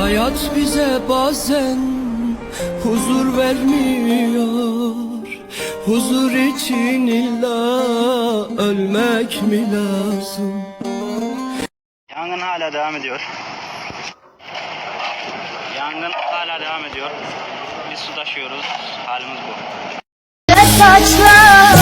Hayat bize bazen huzur vermiyor Huzur için illa ölmek mi lazım? Yangın hala devam ediyor. Yangın hala devam ediyor. Biz su taşıyoruz. Halimiz bu. saçları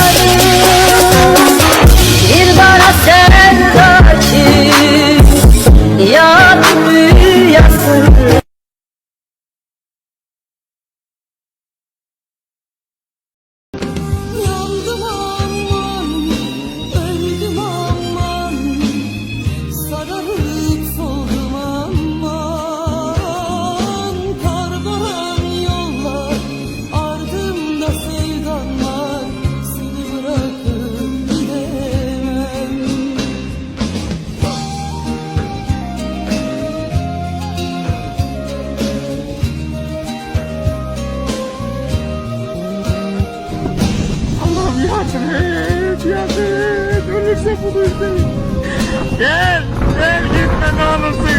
Et, yardım et. Ölürse bunu üzmeyin. Gel, gel gitme ne üzmeyin.